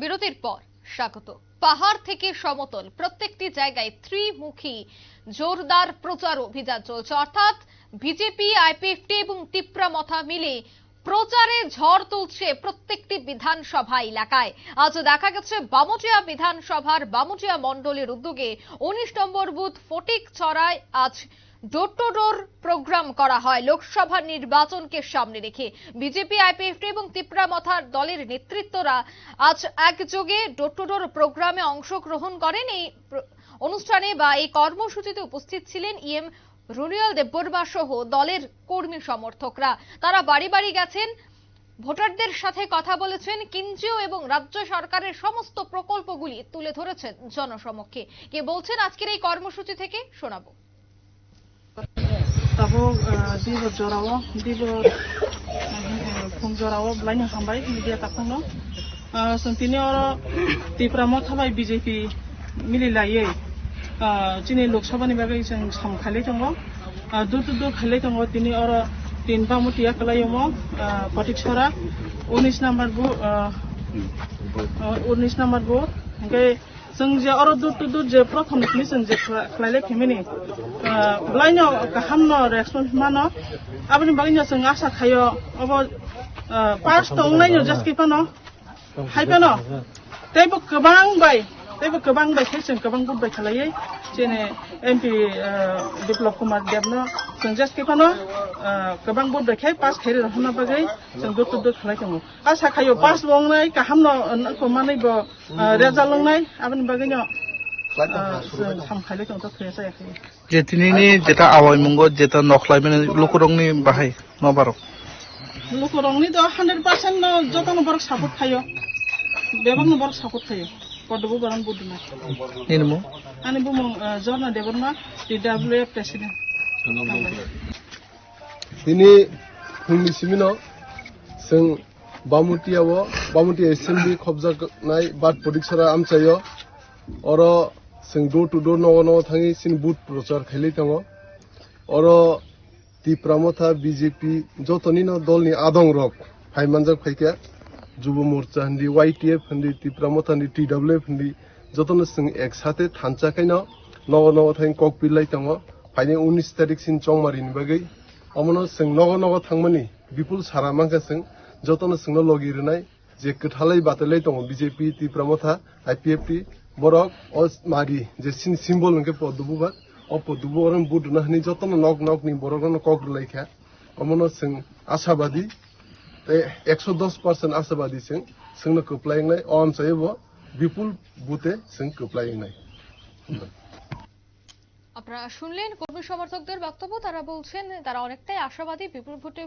বিরতির পর স্বাগত। পাহাড় থেকে সমতল, প্রত্যেকটি জায়গায় ত্রিমুখী, জোরদার প্রচার অভিযান চলছে। অর্থাৎ বিজেপি, আইপিএফটি এবং তিপ্রামথা মিলে প্রচারে ঝড় তুলছে প্রত্যেকটি বিধানসভা এলাকায়। আজ দেখা গেছে বামুটিয়া বিধানসভার বামুটিয়া মণ্ডলের উদ্যোগে উনিশ নম্বর বুথ ফটিক ছড়ায় আজ ডোর প্রোগ্রাম করা হয়। লোকসভা নির্বাচনকে সামনে রেখে বিজেপি আইপিএফটি এবং তিপ্রামথার দলের নেতৃত্বরা আজ একযোগে ডোর টু ডোর প্রোগ্রামে অংশগ্রহণ করেন। এই অনুষ্ঠানে বা এই কর্মসূচিতে উপস্থিত ছিলেন ইএম রুনিয়াল দেববর্মা সহ দলের কর্মী সমর্থকরা। তারা বাড়ি বাড়ি গেছেন, ভোটারদের সাথে কথা বলেছেন, কেন্দ্রীয় এবং রাজ্য সরকারের সমস্ত প্রকল্পগুলি তুলে ধরেছেন জনসমক্ষে। কে বলছেন, আজকের এই কর্মসূচি থেকে শোনাবো। Tapo dibo jorawo, dibo pung jorawo, belain yang sampai media takung no. Sentini oro tipramot habai BJP mili laye. Chini lokshabani bagai yang sam khali tongo, dur tu dur khali tongo tini oro tinba mutia kalayomo patik sora, unis number bu, unis number bu, engai जों जे अर to दुर जे प्रथमनिफ्राय जों जे खालायले फेमिनि ब्लाइनो गाहामनो response मानो आबनि बागैनो जों आसा खायो अब पास दं नायनो जास्कि पानो हाइपानो तेबो गोबां बाय तेबो गोबां बायखाय जों गोबां बुंबाय खालायै जेने एमपि बिप्लब कुमार देबनो जों जास्कि पानो गोबां बुंबायखाय पास खायरो रहना बागै जों दुर टु दुर खालाय दङ आसा खायो पास बंनाय गाहामनो मानैबो रेजा लोंनाय आबनि बागैनो जों सामखायले दं थ' थैया जायाखै যে তিনিনি যেটা আওয়াই মঙ্গ যেটা নখলাই মানে লোকরংনি বাহাই নবারক लुकुरंनि द हान्ड्रेड पार्सेन्ट जतन बरक सापर्ट थायो बेबांनो बरक सापर्ट थायो पदबो बरन बुदुना নির্মু आंनि बुमुं जरना Debbarma D W F president दिनै फुंनि सिमिनाव जों बामुटियाव बामुटि एसेम्बलि खबजानाय बाद प्रदिक्सरा आमचायो अर जों डोर टु डोर नग नग थाङि सिन बुथ प्रचार खायलै दङ अर तिप्रामथा बिजेपि जतनिनो दलनि आदं रक फाइमानजाक फाइका जुब मोर्चा हन्दी वाइटिएफ हन्दी तिप्रामथा हन्दी टिडब्लिउएफ हन्दी जतनो जों एकसाथे थानचाखायनो नग नग थाङि ककपिलाय दङ फाइने उन्निस तारिखसिम चंमारिनि बागै अमनो जों नग नग थांमानि बिपुल सारा मांखा जों जतनो जोंनो लगिरनाय जे गोथालै बातलै दङ बिजेपि तिप्रामथा आइपिएफटि बरक अ मारि जे सिन सिम्बल हंके पदुबुबा अ पदुबु अरन बुदुना हनि जतनो नग नगनि बरकनो कग्रलायखा अमनो जों आशाबादी একশো দশ পার্সেন্ট আশাবাদী जों जोंनो खोप्लायनाय अनसायबो বিপুল বুথে जों खोप्लायनाय আপনারা শুনলেন কর্মী সমর্থকদের বক্তব্য। তারা বলছেন, তারা অনেকটাই আশাবাদী বিপুল ভোটে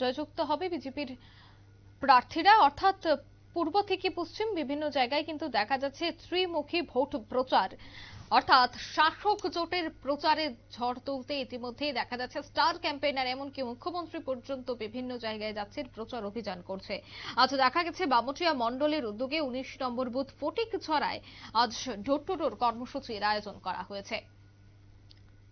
জয়যুক্ত হবে বিজেপির প্রার্থীরা। অর্থাৎ পূর্ব থেকে পশ্চিম বিভিন্ন জায়গায় কিন্তু দেখা যাচ্ছে ত্রিমুখী ভোট প্রচার। অর্থাৎ শাসক জোটের প্রচারে ঝড় তুলতে ইতিমধ্যেই দেখা যাচ্ছে স্টার ক্যাম্পেইনার, এমনকি মুখ্যমন্ত্রী পর্যন্ত বিভিন্ন জায়গায় যাচ্ছে প্রচার অভিযান করছে। আজ দেখা গেছে বামুটিয়া মণ্ডলের উদ্যোগে উনিশ নম্বর বুথ ফটিক ছড়ায় আজ ডোর টু ডোর কর্মসূচির আয়োজন করা হয়েছে।